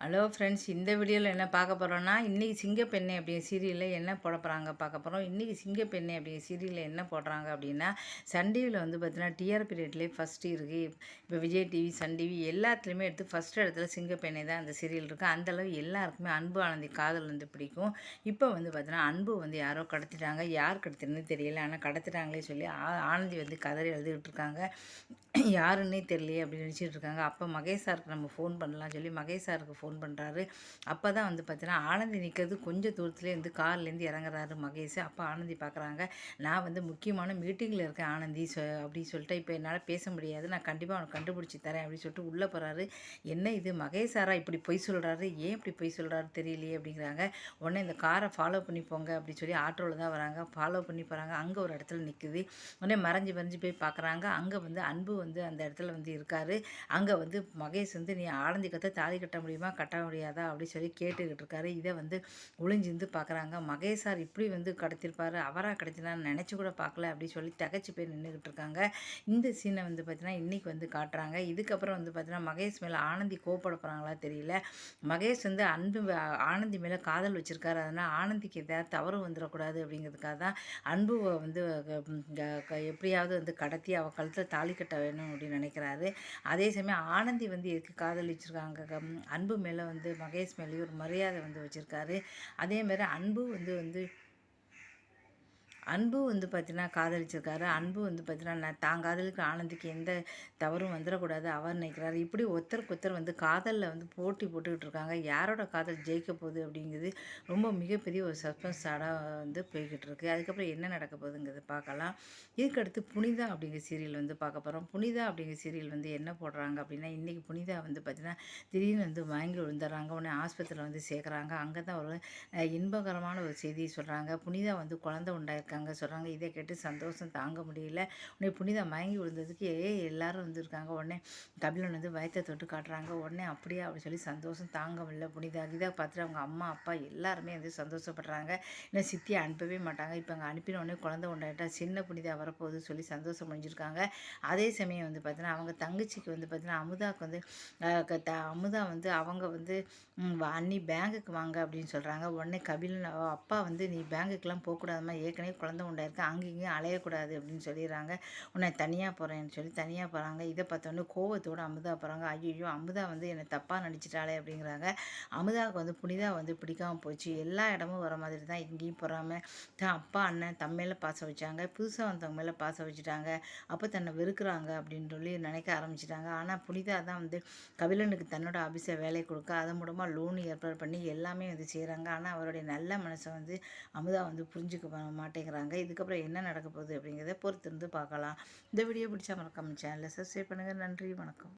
Hello friends இந்த வீடியோவில் என்ன பார்க்க போகிறோன்னா இன்றைக்கி சிங்கப்பெண்ணை அப்படிங்கிற சீரியலில் என்ன போட போகிறாங்க பார்க்க போகிறோம் இன்றைக்கி சிங்கப்பெண்ணை அப்படிங்கிற சீரியலில் என்ன போடுறாங்க அப்படின்னா சன் டிவியில் வந்து பார்த்தீங்கன்னா டிஆர்பி ரேட்லேயே ஃபஸ்ட்டு இருக்குது இப்போ விஜய் டிவி சன் டிவி எல்லாத்துலேயுமே எடுத்து ஃபஸ்ட் இடத்துல சிங்கப்பெண்ணை தான் அந்த சீரியல் இருக்குது அந்தளவு எல்லாருக்குமே அன்பு ஆனந்தி காதல் வந்து பிடிக்கும். இப்போ வந்து பார்த்தீங்கன்னா அன்பு வந்து யாரோ கடத்திட்டாங்க. யார் கடத்தினு தெரியல. ஆனால் கடத்திட்டாங்களே சொல்லி ஆனந்தி வந்து கதறி எழுதிக்கிட்டு இருக்காங்க. யாருன்னே தெரியலையே அப்படின்னு நினச்சிட்டு இருக்காங்க. அப்போ மகேஷ் சாருக்கு நம்ம ஃபோன் பண்ணலாம் சொல்லி மகேஷ் சாருக்கு ஃபோன் பண்ணுறாரு அப்போ தான் வந்து பார்த்தீங்கன்னா ஆனந்தி நிற்கிறது கொஞ்சம் தூரத்துலேயே வந்து கார்லேருந்து இறங்குறாரு மகேஷ். அப்போ ஆனந்தி பார்க்குறாங்க நான் வந்து முக்கியமான மீட்டிங்கில் இருக்கேன் ஆனந்தி சொ அப்படின்னு சொல்லிட்டு இப்போ என்னால் பேச முடியாது. நான் கண்டிப்பாக அவனை கண்டுபிடிச்சி தரேன் அப்படின்னு சொல்லிட்டு உள்ளே போகிறாரு என்ன இது? மகேஷ் சாரா இப்படி பொய் சொல்கிறாரு ஏன் இப்படி பொய் சொல்கிறாரு தெரியலையே அப்படிங்கிறாங்க. உடனே இந்த காரை ஃபாலோ பண்ணி போங்க அப்படின்னு சொல்லி ஆட்டோவில் தான் வராங்க. ஃபாலோ பண்ணி போகிறாங்க அங்கே ஒரு இடத்துல நிற்குது உடனே மறைஞ்சு மறைஞ்சு போய் பார்க்குறாங்க அங்கே வந்து அன்பு வந்து அந்த இடத்துல வந்து இருக்கார். அங்கே வந்து மகேஷ் வந்து நீ ஆனந்தி கற்று தாலி கட்ட முடியுமா? கட்ட முடியாதா? அப்படின்னு சொல்லி கேட்டுக்கிட்டு இருக்காரு. இதை வந்து ஒளிஞ்சிருந்து பார்க்குறாங்க மகேஷ் சார் இப்படி வந்து கடத்திருப்பார். அவராக கடத்தினான்னு நினச்சி கூட பார்க்கல அப்படின்னு சொல்லி தகச்சு போய் நின்றுக்கிட்டு இருக்காங்க. இந்த சீனை வந்து பார்த்தீங்கன்னா இன்றைக்கி வந்து காட்டுறாங்க. இதுக்கப்புறம் வந்து பார்த்தீங்கன்னா மகேஷ் மேலே ஆனந்தி கோப்பட போகிறாங்களா தெரியல. மகேஷ் வந்து அன்பு ஆனந்தி மேலே காதல் வச்சுருக்காரு. அதனால் ஆனந்திக்கு எதாவது தவறு வந்துடக்கூடாது அப்படிங்கிறதுக்காக தான் அன்பு வந்து எப்படியாவது வந்து கடத்தி அவள் கழுத்தில் தாலி கட்ட வேணும் அப்படின்னு நினைக்கிறாரு. அதே சமயம் ஆனந்தி வந்து எதுக்கு காதலிச்சிருக்காங்க? அன்பு மேலே வந்து மகேஷ் மேலேயும் ஒரு மரியாதை வந்து வச்சுருக்காரு. அதேமாரி அன்பு வந்து வந்து அன்பு வந்து பார்த்தீங்கன்னா காதலிச்சிருக்காரு. அன்பு வந்து பார்த்தீங்கன்னா நான் தான் காதலுக்கு ஆனந்திக்கு எந்த தவறும் வந்துடக்கூடாது அவர் நினைக்கிறாரு. இப்படி ஒருத்தருக்கு ஒருத்தர் வந்து காதலில் வந்து போட்டி போட்டுக்கிட்டு இருக்காங்க யாரோட காதல் ஜெயிக்க போகுது அப்படிங்கிறது ரொம்ப மிகப்பெரிய ஒரு சஸ்பென்ஸ் ஆடாக வந்து போய்கிட்டு இருக்குது அதுக்கப்புறம் என்ன நடக்க போகுதுங்கிறது பார்க்கலாம். இதுக்கடுத்து புனிதா அப்படிங்கிற சீரியல் வந்து பார்க்க போகிறோம் புனிதா அப்படிங்கிற சீரியல் வந்து என்ன போடுறாங்க அப்படின்னா இன்றைக்கி புனிதா வந்து பார்த்திங்கன்னா திடீர்னு வந்து வாங்கி விழுந்துடுறாங்க. உடனே ஆஸ்பத்திரியில் வந்து சேர்க்குறாங்க. அங்கே தான் ஒரு இன்பகரமான ஒரு செய்தியை சொல்கிறாங்க புனிதா வந்து குழந்தை உண்டாயிருக்காங்க வந்திருக்காங்க சொல்கிறாங்க இதை கேட்டு சந்தோஷம் தாங்க முடியல. உடனே புனிதம் மயங்கி விழுந்ததுக்கு எல்லாரும் வந்திருக்காங்க. உடனே கபிலன் வந்து வயத்தை தொட்டு காட்டுறாங்க. உடனே அப்படியே? அப்படி சொல்லி சந்தோஷம் தாங்க முடியல. புனிதா கீதா பார்த்துட்டு அவங்க அம்மா அப்பா எல்லாருமே வந்து சந்தோஷப்படுறாங்க. இன்னும் சித்தியை அனுப்பவே மாட்டாங்க. இப்போ அங்கே அனுப்பின உடனே குழந்தை உண்டாயிட்டா சின்ன புனிதா வரப்போகுது சொல்லி சந்தோஷம் முடிஞ்சிருக்காங்க. அதே சமயம் வந்து பார்த்தீங்கன்னா அவங்க தங்கச்சிக்கு வந்து பார்த்தீங்கன்னா அமுதாவுக்கு வந்து அமுதா வந்து அவங்க வந்து அன்னி பேங்குக்கு வாங்க அப்படின்னு சொல்கிறாங்க உடனே கபிலன் அப்பா வந்து நீ பேங்குக்கெலாம் போகக்கூடாதுமா ஏற்கனவே குழந்த உண்டாயிருக்கு அங்கேயும் அலையக்கூடாது அப்படின்னு சொல்லிடுறாங்க. உன்னை தனியாக போகிறேன்னு சொல்லி தனியாக போகிறாங்க இதை பார்த்தோன்னே கோவத்தோடு அமுதா போகிறாங்க ஐயோ அமுதா வந்து என்னை தப்பாக நடிச்சிட்டாளே அப்படிங்கிறாங்க. அமுதாவுக்கு வந்து புனிதா வந்து பிடிக்காமல் போச்சு. எல்லா இடமும் வர மாதிரி தான் இங்கேயும் போகாமல் தான் அப்பா அண்ணன் தம் மேலே பாசம் வச்சாங்க. புதுசாக வந்தவங்க மேலே பாசம் வச்சுட்டாங்க. அப்போ தன்னை வெறுக்கிறாங்க அப்படின்னு சொல்லி நினைக்க ஆரம்பிச்சிட்டாங்க. ஆனால் புனிதா தான் வந்து கபிலனுக்கு தன்னோட ஆஃபீஸை வேலை கொடுக்க அதன் மூலமாக லோன் ஏற்பாடு பண்ணி எல்லாமே வந்து செய்கிறாங்க ஆனால் அவருடைய நல்ல மனசை வந்து அமுதா வந்து புரிஞ்சுக்க மாட்டேங்கிறாங்க பண்ணுறாங்க இதுக்கப்புறம் என்ன நடக்க போகுது அப்படிங்கிறத பொறுத்திருந்து பார்க்கலாம். இந்த வீடியோ பிடிச்சா மறக்காம சேனலை சப்ஸ்கிரைப் பண்ணுங்கள் நன்றி. வணக்கம்.